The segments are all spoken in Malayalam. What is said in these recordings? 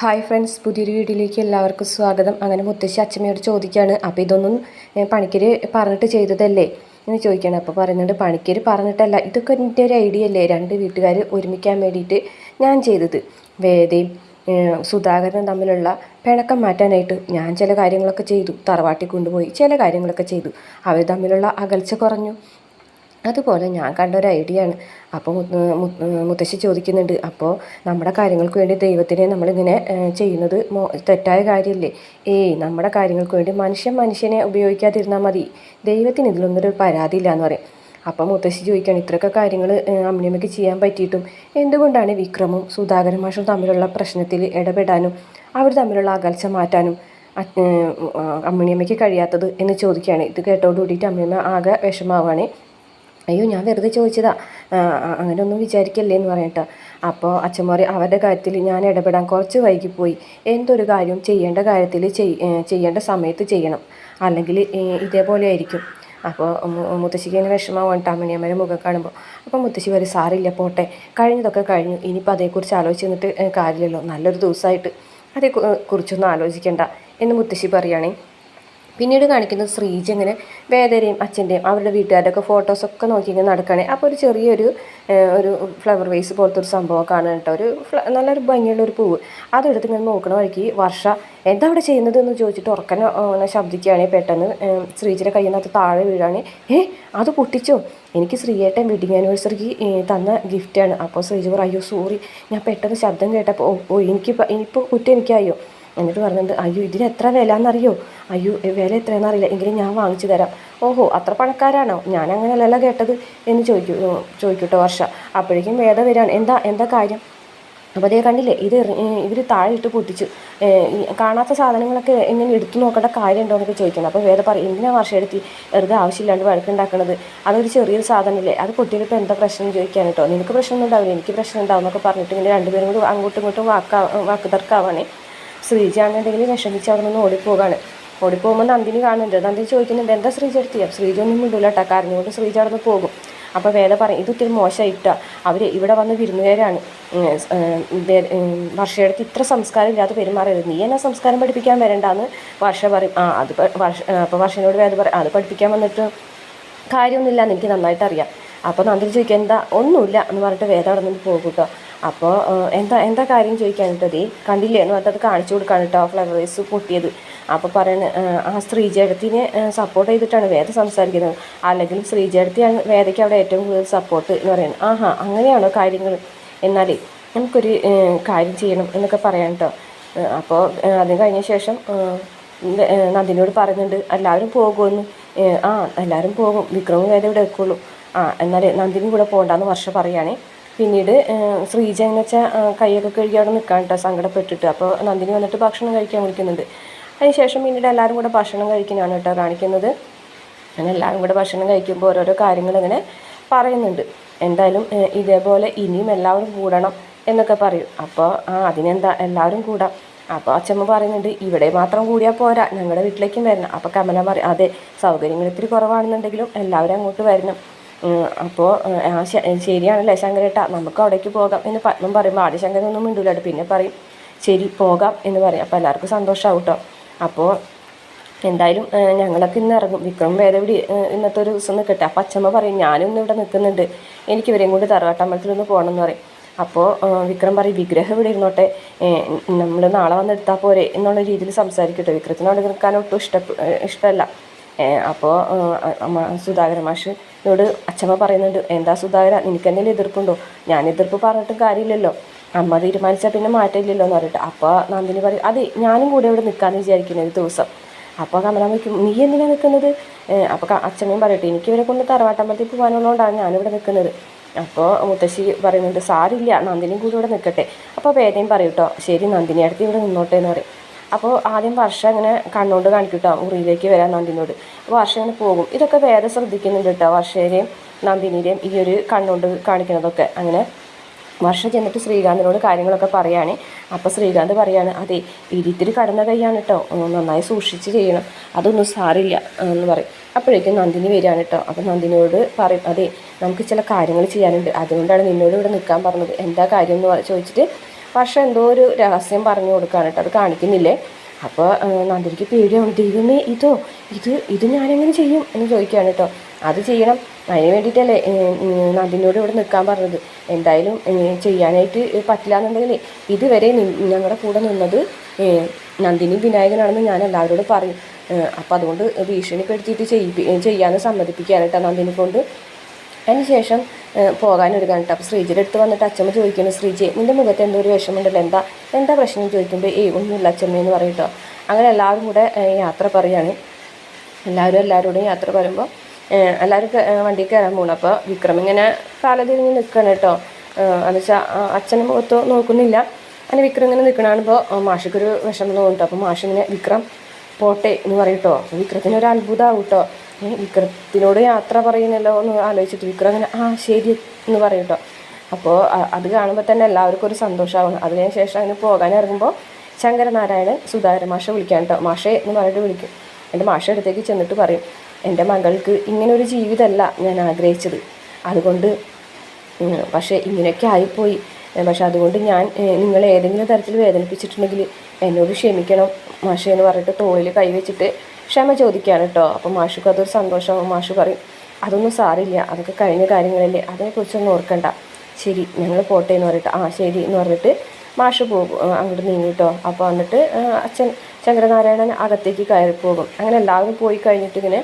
ഹായ് ഫ്രണ്ട്സ് പുതിയൊരു വീഡിയോയിലേക്ക് എല്ലാവർക്കും സ്വാഗതം. അങ്ങനെ മുത്തശ്ശി അച്ഛമ്മയോട് ചോദിക്കുകയാണ് അപ്പോൾ ഇതൊന്നും പണിക്കർ പറഞ്ഞിട്ട് ചെയ്തതല്ലേ? എന്ന് ചോദിക്കുകയാണ്. അപ്പോൾ പറയുന്നുണ്ട് പണിക്കര് പറഞ്ഞിട്ടല്ല ഇതൊക്കെ എന്റെ ഒരു ഐഡിയ അല്ലേ? രണ്ട് വീട്ടുകാർ ഒരുമിക്കാൻ വേണ്ടിയിട്ട് ഞാൻ ചെയ്തത്. വേദയും സുധാകരനും തമ്മിലുള്ള പിണക്കം മാറ്റാനായിട്ട് ഞാൻ ചില കാര്യങ്ങളൊക്കെ ചെയ്തു. തറവാട്ടിൽ കൊണ്ടുപോയി ചില കാര്യങ്ങളൊക്കെ ചെയ്തു. അവർ തമ്മിലുള്ള അകൽച്ച കുറഞ്ഞു. അതുപോലെ ഞാൻ കണ്ട ഒരു ഐഡിയ ആണ് അപ്പോൾ മുത്തശ്ശി ചോദിക്കുന്നുണ്ട് അപ്പോൾ നമ്മുടെ കാര്യങ്ങൾക്ക് വേണ്ടി ദൈവത്തിനെ നമ്മളിങ്ങനെ ചെയ്യുന്നത് തെറ്റായ കാര്യമല്ലേ ഏയ് നമ്മുടെ കാര്യങ്ങൾക്ക് വേണ്ടി മനുഷ്യൻ മനുഷ്യനെ ഉപയോഗിക്കാതിരുന്നാൽ മതി. ദൈവത്തിന് ഇതിലൊന്നും ഒരു പരാതി ഇല്ല എന്ന് പറയും. അപ്പം മുത്തശ്ശി ചോദിക്കുകയാണ് ഇത്രയൊക്കെ കാര്യങ്ങൾ അമ്മിയമ്മയ്ക്ക് ചെയ്യാൻ പറ്റിയിട്ടും എന്തുകൊണ്ടാണ് വിക്രമും സുധാകരൻ മാഷും തമ്മിലുള്ള പ്രശ്നത്തിൽ ഇടപെടാനും അവർ തമ്മിലുള്ള അകൽച്ച മാറ്റാനും അമ്മിണിയമ്മയ്ക്ക് കഴിയാത്തത്? എന്ന് ചോദിക്കുകയാണ്. ഇത് കേട്ടോട് കൂടിയിട്ട് അമ്മിയമ്മ ആകെ വിഷമാവാണ് അയ്യോ ഞാൻ വെറുതെ ചോദിച്ചതാ. ആ, ആ, അങ്ങനെ ഒന്നും വിചാരിക്കല്ലേ എന്ന് പറയട്ടെ അപ്പോൾ അച്ഛന്മാർ അവരുടെ കാര്യത്തിൽ ഞാൻ ഇടപെടാൻ കുറച്ച് വൈകിപ്പോയി. എന്തൊരു കാര്യവും ചെയ്യേണ്ട കാര്യത്തിൽ ചെയ് ചെയ്യേണ്ട സമയത്ത് ചെയ്യണം. അല്ലെങ്കിൽ ഇതേപോലെ ആയിരിക്കും. അപ്പോൾ മുത്തശ്ശിക്ക് ഇങ്ങനെ വിഷമമാണ് അമ്മണിയമ്മയുടെ മുഖം കാണുമ്പോൾ അപ്പോൾ മുത്തശ്ശി വരെ സാറില്ല പോട്ടെ. കഴിഞ്ഞതൊക്കെ കഴിഞ്ഞു. ഇനിയിപ്പോൾ അതേക്കുറിച്ച് ആലോചിച്ച് നിന്നിട്ട് കാര്യമില്ലല്ലോ. നല്ലൊരു ദിവസമായിട്ട് അതേ കു- കുറിച്ചൊന്നും ആലോചിക്കണ്ട. എന്ന് മുത്തശ്ശി പറയുകയാണെങ്കിൽ പിന്നീട് കാണിക്കുന്നത് ശ്രീജ ഇങ്ങനെ വേദരയും അച്ഛന്റെയും അവരുടെ വീട്ടുകാരുടെ ഒക്കെ ഫോട്ടോസൊക്കെ നോക്കി ഇങ്ങനെ അപ്പോൾ ഒരു ചെറിയൊരു ഒരു ഫ്ലവർ വേസ് പോലത്തെ ഒരു സംഭവം കാണാൻ കേട്ടോ. ഒരു നല്ലൊരു ഭംഗിയുള്ള ഒരു പൂവ്. അതെടുത്ത് ഇങ്ങനെ നോക്കണ വഴിക്ക് വർഷ എന്താ അവിടെ ചെയ്യുന്നത്? എന്ന് ചോദിച്ചിട്ട് ഉറക്കനെ ശബ്ദിക്കുകയാണെങ്കിൽ പെട്ടെന്ന്. ശ്രീജിയുടെ കയ്യിൽ നിന്നകത്ത് താഴെ വീഴാണ്. ഏ അത് പൊട്ടിച്ചോ? എനിക്ക് ശ്രീയേട്ടൻ വെഡിങ് ആനിവേഴ്സറിക്ക് തന്ന ഗിഫ്റ്റാണ് അപ്പോൾ ശ്രീജി പറയും അയ്യോ സോറി ഞാൻ പെട്ടെന്ന് ശബ്ദം കേട്ടപ്പോൾ ഓ എനിക്ക് ഇനിയിപ്പോൾ കുറ്റം എനിക്കായോ? എന്നിട്ട് പറഞ്ഞിട്ട് അയ്യോ ഇതിന് എത്ര വില എന്നറിയോ അയ്യോ വില എത്രയാണെന്ന് അറിയില്ല എങ്കിലും ഞാൻ വാങ്ങിച്ചു തരാം. ഓഹോ അത്ര പണക്കാരാണോ? ഞാൻ അങ്ങനെയല്ല കേട്ടത് എന്ന് ചോദിക്കൂ ചോദിക്കട്ടോ വർഷ. അപ്പോഴേക്കും വേദ വരാണ് എന്താ എന്താ കാര്യം? അപ്പോൾ അതേ കണ്ടില്ലേ ഇത് ഇവർ താഴെ ഇട്ട് പൊട്ടിച്ചു. കാണാത്ത സാധനങ്ങളൊക്കെ എങ്ങനെ എടുത്തു നോക്കേണ്ട കാര്യമുണ്ടോ എന്നൊക്കെ ചോദിക്കുന്നത് അപ്പോൾ വേദ പറയും എന്തിനാ വർഷം എടുത്തി വെറുതെ ആവശ്യമില്ലാണ്ട് വഴക്കുണ്ടാക്കണത്? അതൊരു ചെറിയൊരു സാധനമില്ലേ? അത് പൊട്ടിയപ്പോൾ എന്താ പ്രശ്നം? ചോദിക്കാൻ കേട്ടോ നിനക്ക് പ്രശ്നമൊന്നും ഉണ്ടാവില്ല എനിക്ക് പ്രശ്നം ഉണ്ടാവും എന്നൊക്കെ പറഞ്ഞിട്ട് ഇങ്ങനെ രണ്ടുപേരും കൂടി അങ്ങോട്ടും ഇങ്ങോട്ടും വാക്കാ വാക്ക് തർക്കാവാണേ. ശ്രീജാണെന്നുണ്ടെങ്കിൽ വിഷമിച്ച് അവിടെ നിന്ന് ഓടിപ്പോകാണ്. ഓടിപ്പോകുമ്പോൾ നന്ദിനി കാണുന്നുണ്ട്. നന്ദിനി ചോദിക്കുന്നുണ്ട് എന്താ ശ്രീജ എടുത്തിയ ശ്രീജൊന്നും ഒന്നും മിണ്ടില്ല കേട്ടോ കരഞ്ഞുകൊണ്ട് ശ്രീജ അവിടെ നിന്ന് പോകും. അപ്പോൾ വേദ പറയും ഇത് ഒത്തിരി മോശമായിട്ടാ അവർ ഇവിടെ വന്ന് വിരുന്നുകാരാണ്. വർഷയെടുത്ത് ഇത്ര സംസ്കാരം ഇല്ലാത്ത പെരുമാറരുത്. നീ എന്നെ സംസ്കാരം പഠിപ്പിക്കാൻ വരണ്ടെന്ന്? വർഷ പറയും ആ അത് വർഷ അപ്പോൾ വർഷനോട് വേദ പറയും അത് പഠിപ്പിക്കാൻ വന്നിട്ട് കാര്യമൊന്നുമില്ല എന്ന് എനിക്ക് നന്നായിട്ട് അറിയാം അപ്പോൾ നന്ദിനി ചോദിക്കുക എന്താ? ഒന്നുമില്ല എന്ന് പറഞ്ഞിട്ട് വേദ അവിടെ നിന്ന് പോകും കേട്ടോ അപ്പോൾ എന്താ എന്താ കാര്യം ചോദിക്കാൻ കേട്ടോ ദേ കണ്ടില്ലേ? എന്ന് പറഞ്ഞിട്ട് അത് കാണിച്ചു കൊടുക്കാൻ കേട്ടോ ഫ്ലവേഴ്സ് പൊട്ടിയത്. അപ്പോൾ പറയണ ആ ശ്രീജേടത്തിനെ സപ്പോർട്ട് ചെയ്തിട്ടാണ് വേദ സംസാരിക്കുന്നത്. അല്ലെങ്കിൽ ശ്രീജേടത്തിയാണ് വേദയ്ക്ക് അവിടെ ഏറ്റവും കൂടുതൽ സപ്പോർട്ട് എന്ന് പറയുന്നത് ആഹാ അങ്ങനെയാണോ കാര്യങ്ങൾ എന്നാലേ നമുക്കൊരു കാര്യം ചെയ്യണം എന്നൊക്കെ പറയാം കേട്ടോ അപ്പോൾ അത് കഴിഞ്ഞ ശേഷം നന്ദിനോട് പറയുന്നുണ്ട് എല്ലാവരും പോകുമെന്ന് ആ എല്ലാവരും പോകും. വിക്രമും വേദം ഇവിടെ വെക്കുള്ളൂ ആ എന്നാൽ നന്ദിനും കൂടെ പോകണ്ടെന്ന് വർഷം പറയുകയാണേ പിന്നീട് ശ്രീജ എന്ന് വെച്ചാൽ കൈയൊക്കെ കഴുകി അവിടെ നിൽക്കാൻ കേട്ടോ സങ്കടപ്പെട്ടിട്ട്. അപ്പോൾ നന്ദിനി വന്നിട്ട് ഭക്ഷണം കഴിക്കാൻ വിളിക്കുന്നുണ്ട്. അതിനുശേഷം പിന്നീട് എല്ലാവരും കൂടെ ഭക്ഷണം കഴിക്കുന്നതാണ് കേട്ടോ കാണിക്കുന്നത്. അങ്ങനെ എല്ലാവരും കൂടെ ഭക്ഷണം കഴിക്കുമ്പോൾ ഓരോരോ കാര്യങ്ങൾ ഇങ്ങനെ പറയുന്നുണ്ട്. എന്തായാലും ഇതേപോലെ ഇനിയും എല്ലാവരും കൂടണം എന്നൊക്കെ പറയും. അപ്പോൾ ആ അതിനെന്താ? എല്ലാവരും കൂടാം. അപ്പോൾ അച്ഛമ്മ പറയുന്നുണ്ട് ഇവിടെ മാത്രം കൂടിയാൽ പോരാ. ഞങ്ങളുടെ വീട്ടിലേക്കും വരണം. അപ്പോൾ കമല പറയും അതെ സൗകര്യങ്ങൾ ഇത്തിരി കുറവാണെന്നുണ്ടെങ്കിലും എല്ലാവരും അങ്ങോട്ട് വരണം. അപ്പോൾ ശരിയാണല്ലേ ശങ്കരേട്ട? നമുക്ക് അവിടേക്ക് പോകാം എന്ന് പത്മം പറയുമ്പോൾ ആദ്യ ശങ്കരനൊന്നും മിണ്ടൂലാട്ടോ പിന്നെ പറയും ശരി പോകാം എന്ന് പറയും. അപ്പോൾ എല്ലാവർക്കും സന്തോഷമാവും കേട്ടോ. അപ്പോൾ എന്തായാലും ഞങ്ങളൊക്കെ ഇന്ന് ഇറങ്ങും. വിക്രം വേദവിടി ഇന്നത്തെ ഒരു ദിവസം നിൽക്കട്ടെ അപ്പം അച്ഛമ്മ പറയും ഇന്ന് ഇവിടെ നിൽക്കുന്നുണ്ട് എനിക്ക് ഇവരെയും കൊണ്ട് തറവാട്ടമ്പലത്തിലൊന്ന് പോകണം എന്ന് പറയും. അപ്പോൾ വിക്രം പറയും വിഗ്രഹം ഇവിടെ ഇരുന്നോട്ടെ. നമ്മൾ നാളെ വന്നെടുത്താൽ പോരെ എന്നുള്ള രീതിയിൽ സംസാരിക്കട്ടെ വിക്രത്തിനോട് നിൽക്കാൻ ഒട്ടും ഇഷ്ട ഇഷ്ടമല്ല. അപ്പോൾ സുധാകരൻ മാഷിനോട് അച്ഛമ്മ പറയുന്നുണ്ട് എന്താ സുധാകര നിനക്ക് എന്തെങ്കിലും എതിർപ്പുണ്ടോ? ഞാൻ എതിർപ്പ് പറഞ്ഞിട്ടും കാര്യമില്ലല്ലോ. അമ്മ തീരുമാനിച്ചാൽ പിന്നെ മാറ്റമില്ലല്ലോ എന്ന് പറഞ്ഞിട്ട്. അപ്പോൾ നന്ദിനി പറയും അതെ ഞാനും കൂടെ ഇവിടെ നിൽക്കാമെന്ന് വിചാരിക്കുന്നു ഒരു ദിവസം. അപ്പോൾ കമലാമ്മ വയ്ക്കും നീ എന്തിനാണ് നിൽക്കുന്നത് അപ്പോൾ അച്ഛമ്മയും പറയട്ടെ എനിക്ക് ഇവരെ കൊണ്ട് തറവാട്ടമ്പലത്തിൽ പോകാനുള്ളതുകൊണ്ടാണ് ഞാനിവിടെ നിൽക്കുന്നത് അപ്പോൾ മുത്തശ്ശി പറയുന്നുണ്ട് സാരില്ല നന്ദിനിയും കൂടി ഇവിടെ നിൽക്കട്ടെ അപ്പോൾ വേദനയും പറയൂട്ടോ ശരി നന്ദിനി അടുത്ത് ഇവിടെ നിന്നോട്ടെ എന്ന് പറയും. അപ്പോൾ ആദ്യം വർഷം ഇങ്ങനെ കണ്ണുകൊണ്ട് കാണിക്കും കേട്ടോ മുറിയിലേക്ക് വരാൻ നന്ദിനോട്. അപ്പോൾ വർഷം ഇങ്ങനെ പോകും. ഇതൊക്കെ വേറെ ശ്രദ്ധിക്കുന്നുണ്ട് കേട്ടോ വർഷയുടെയും നന്ദിനിയുടെയും ഈ ഒരു കണ്ണുകൊണ്ട് കാണിക്കുന്നതൊക്കെ. അങ്ങനെ വർഷ ചെന്നിട്ട് ശ്രീകാന്തിനോട് കാര്യങ്ങളൊക്കെ പറയുകയാണ് അപ്പോൾ ശ്രീകാന്ത് പറയാണ് അതെ ഇരിത്തിരി കടന്ന കൈയാണ് കേട്ടോ നന്നായി സൂക്ഷിച്ച് ചെയ്യണം. അതൊന്നും സാറില്ല എന്ന് പറയും. അപ്പോഴേക്കും നന്ദിനി വരികയാണ് കേട്ടോ. അപ്പോൾ നന്ദിനിയോട് പറയും അതെ നമുക്ക് ചില കാര്യങ്ങൾ ചെയ്യാനുണ്ട്. അതുകൊണ്ടാണ് നിന്നോട് ഇവിടെ നിൽക്കാൻ പറഞ്ഞത്. എന്താ കാര്യം എന്ന് ചോദിച്ചിട്ട് പക്ഷെ എന്തോ ഒരു രഹസ്യം പറഞ്ഞു കൊടുക്കുകയാണ് കേട്ടോ അത് കാണിക്കുന്നില്ലേ? അപ്പോൾ നന്ദിനിക്ക് പേടിയാണ് ദൈവമേ ഇതോ ഇത് ഇത് ഞാനെങ്ങനെ ചെയ്യും എന്ന് ചോദിക്കുകയാണ് കേട്ടോ. അത് ചെയ്യണം. അതിന് വേണ്ടിയിട്ടല്ലേ നന്ദിനോട് ഇവിടെ നിൽക്കാൻ പറഞ്ഞത്. എന്തായാലും ചെയ്യാനായിട്ട് പറ്റില്ല എന്നുണ്ടെങ്കിൽ ഇതുവരെ ഞങ്ങളുടെ കൂടെ നിന്നത് നന്ദിനി വിനായകനാണെന്ന് ഞാൻ എല്ലാവരോടും പറയും. അപ്പോൾ അതുകൊണ്ട് ഭീഷണിപ്പെടുത്തിയിട്ട് ചെയ്യിപ്പി ചെയ്യാനും സമ്മതിപ്പിക്കുകയാണ് കേട്ടോ നന്ദിനി കൊണ്ട്. അതിന് ശേഷം പോകാനൊരുക്കാണ് കേട്ടോ അപ്പോൾ ശ്രീജിയുടെ അടുത്ത് വന്നിട്ട് അച്ഛമ്മ ചോദിക്കുന്നു ശ്രീജി നിന്റെ മുഖത്ത് എന്തോ ഒരു വിഷമമുണ്ടല്ലോ. എന്താ എന്താ പ്രശ്നം? ചോദിക്കുമ്പോൾ ഏയ് ഒന്നുമില്ല അച്ഛമ്മ എന്ന് പറയും അങ്ങനെ എല്ലാവരും കൂടെ യാത്ര പറയാണ്. എല്ലാവരും എല്ലാവരോടും യാത്ര പറയുമ്പോൾ എല്ലാവരും വണ്ടി കയറാൻ പോകണം അപ്പോൾ വിക്രം ഇങ്ങനെ കാലതിരിഞ്ഞ് നിൽക്കണം കേട്ടോ. എന്ന് വെച്ചാൽ അച്ഛനും മുഖത്ത് നോക്കുന്നില്ല. അങ്ങനെ വിക്രം ഇങ്ങനെ നിൽക്കണാണിപ്പോൾ മാഷിക്കൊരു വിഷമം തോന്നിട്ടോ അപ്പോൾ മാഷിങ്ങനെ വിക്രം പോട്ടെ എന്ന് പറയട്ടോ വിക്രത്തിനൊരു അത്ഭുതമാവും കേട്ടോ. വിക്രത്തിനോട് യാത്ര പറയുന്നല്ലോ എന്ന് ആലോചിച്ചിട്ട് വിക്രം അങ്ങനെ ആ ശരി എന്ന് പറയട്ടോ അപ്പോൾ അത് കാണുമ്പോൾ തന്നെ എല്ലാവർക്കും ഒരു സന്തോഷമാവണം അതിന് ശേഷം അതിന് പോകാൻ ഇറങ്ങുമ്പോൾ ശങ്കരനാരായണൻ സുധാകരൻ മാഷ വിളിക്കാൻ കേട്ടോ മാഷേ എന്ന് പറഞ്ഞിട്ട് വിളിക്കും. എന്റെ മാഷ അടുത്തേക്ക് ചെന്നിട്ട് പറയും എന്റെ മകൾക്ക് ഇങ്ങനൊരു ജീവിതമല്ല ഞാൻ ആഗ്രഹിച്ചത്. അതുകൊണ്ട് പക്ഷേ ഇങ്ങനെയൊക്കെ ആയിപ്പോയി. പക്ഷെ അതുകൊണ്ട് ഞാൻ നിങ്ങൾ ഏതെങ്കിലും തരത്തിൽ വേദനിപ്പിച്ചിട്ടുണ്ടെങ്കിൽ എന്നോട് ക്ഷമിക്കണം മാഷേ എന്ന് പറഞ്ഞിട്ട് തോളിൽ കൈവച്ചിട്ട് ക്ഷമ ചോദിക്കുകയാണ് കേട്ടോ. അപ്പോൾ മാഷുക്ക് അതൊരു സന്തോഷമാവും മാഷു പറയും അതൊന്നും സാറില്ല അതൊക്കെ കഴിഞ്ഞ കാര്യങ്ങളല്ലേ. അതിനെക്കുറിച്ചൊന്നും ഓർക്കണ്ട. ശരി ഞങ്ങൾ പോട്ടെ എന്ന് പറഞ്ഞിട്ട് ആ ശരി എന്ന് പറഞ്ഞിട്ട് മാഷ് പോകും. അങ്ങോട്ട് നീങ്ങി കേട്ടോ. അപ്പോൾ വന്നിട്ട് അച്ഛൻ ചന്ദ്രനാരായണൻ അകത്തേക്ക് കയറി പോകും. അങ്ങനെ എല്ലാവരും പോയി കഴിഞ്ഞിട്ട് ഇങ്ങനെ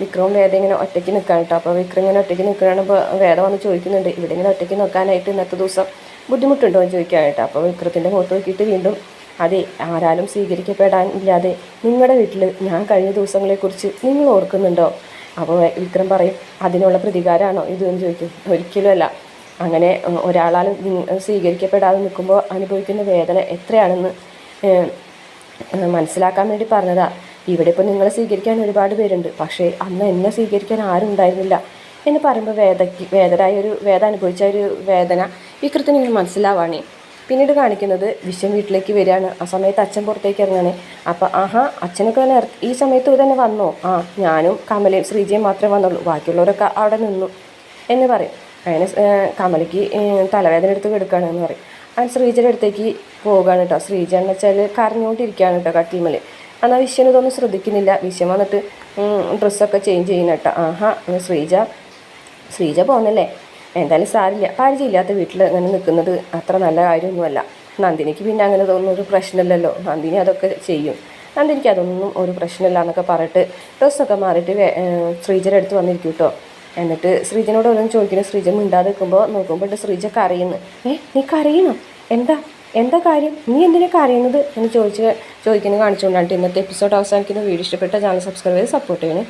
വിക്രവും വേദ ഇങ്ങനെ ഒറ്റയ്ക്ക് നിൽക്കാൻ കേട്ടോ. അപ്പോൾ വിക്രം ഇങ്ങനെ ഒറ്റയ്ക്ക് നിൽക്കുകയാണ്. അപ്പോൾ വേദം വന്ന് ചോദിക്കുന്നുണ്ട് ഇവിടെ ഇങ്ങനെ ഒറ്റയ്ക്ക് നിൽക്കാനായിട്ട് ഇന്നത്തെ ദിവസം ബുദ്ധിമുട്ടുണ്ടോ? എന്ന് ചോദിക്കാനായിട്ട് അപ്പോൾ വിക്രത്തിന്റെ മുഖത്ത് നോക്കിയിട്ട് വീണ്ടും അതെ ആരാലും സ്വീകരിക്കപ്പെടാൻ ഇല്ലാതെ നിങ്ങളുടെ വീട്ടിൽ ഞാൻ കഴിഞ്ഞ ദിവസങ്ങളെക്കുറിച്ച് നിങ്ങൾ ഓർക്കുന്നുണ്ടോ? അപ്പോൾ വിക്രം പറയും അതിനുള്ള പ്രതികാരമാണോ ഇത്? എന്ന് ചോദിക്കും. ഒരിക്കലുമല്ല അങ്ങനെ ഒരാളാലും സ്വീകരിക്കപ്പെടാതെ നിൽക്കുമ്പോൾ അനുഭവിക്കുന്ന വേദന എത്രയാണെന്ന് മനസ്സിലാക്കാൻ വേണ്ടി പറഞ്ഞതാ. ഇവിടെ ഇപ്പോൾ നിങ്ങളെ സ്വീകരിക്കാൻ ഒരുപാട് പേരുണ്ട്. പക്ഷേ അന്ന് എന്നെ സ്വീകരിക്കാൻ ആരും ഉണ്ടായിരുന്നില്ല. എന്ന് പറയുമ്പോൾ വേദയ്ക്ക് വേദനായ ഒരു വേദ അനുഭവിച്ച ഒരു വേദന വിക്രത്തിന് ഇങ്ങനെ മനസ്സിലാവാണേ. പിന്നീട് കാണിക്കുന്നത് വിശ്വം വീട്ടിലേക്ക് വരികയാണ്. ആ സമയത്ത് അച്ഛൻ പുറത്തേക്ക് ഇറങ്ങാണ് അപ്പോൾ ആഹാ അച്ഛനൊക്കെ തന്നെ ഈ സമയത്ത് തന്നെ വന്നോ? ആ ഞാനും കമലയും ശ്രീജയും മാത്രമേ വന്നുള്ളൂ. ബാക്കിയുള്ളവരൊക്കെ അവിടെ നിന്നു എന്ന് പറയും. അങ്ങനെ കമലയ്ക്ക് തലവേദന എടുത്ത് കിടക്കുകയാണ് എന്ന് പറയും. അങ്ങനെ ശ്രീജയുടെ അടുത്തേക്ക് പോവുകയാണ് കേട്ടോ. ശ്രീജ എന്ന് വെച്ചാൽ കരഞ്ഞുകൊണ്ടിരിക്കുകയാണ് കേട്ടോ കട്ടിമൽ എന്നാൽ വിശ്വന് ഇതൊന്നും ശ്രദ്ധിക്കുന്നില്ല. വിശ്വം വന്നിട്ട് ഡ്രസ്സൊക്കെ ചേഞ്ച് ചെയ്യുന്ന കേട്ടോ. ആഹാ ശ്രീജ ശ്രീജ പോകുന്നല്ലേ എന്തായാലും സാരില്ല. പരിചയമില്ലാത്ത വീട്ടിൽ അങ്ങനെ നിൽക്കുന്നത് അത്ര നല്ല കാര്യമൊന്നുമല്ല. നന്ദിനിക്ക് പിന്നെ അങ്ങനെ തോന്നുന്ന ഒരു പ്രശ്നമില്ലല്ലോ. നന്ദിനി അതൊക്കെ ചെയ്യും. നന്ദിനിക്ക് അതൊന്നും ഒരു പ്രശ്നമില്ല എന്നൊക്കെ പറഞ്ഞിട്ട് ഡ്രസ്സൊക്കെ മാറിയിട്ട് ശ്രീജയുടെ അടുത്ത് വന്നിരിക്കും കേട്ടോ. എന്നിട്ട് ശ്രീജനോട് ഓരോന്ന് ചോദിക്കുന്നു. ശ്രീജൻ മിണ്ടാതെ നിൽക്കുമ്പോൾ നോക്കുമ്പോൾ ശ്രീജ കരയുന്നു. ഏ നീ കരയണോ എന്താ? എന്താ കാര്യം? നീ എന്തിനാ കരയുന്നത്? എന്ന് ചോദിച്ച് ചോദിക്കുന്നത് കാണിച്ചുകൊണ്ടാണ് ഇന്നത്തെ എപ്പിസോഡ് അവസാനിക്കുന്ന വീഡിയോ ഇഷ്ടപ്പെട്ട ചാനൽ സബ്സ്ക്രൈബ് ചെയ്ത് സപ്പോർട്ട് ചെയ്യണേ.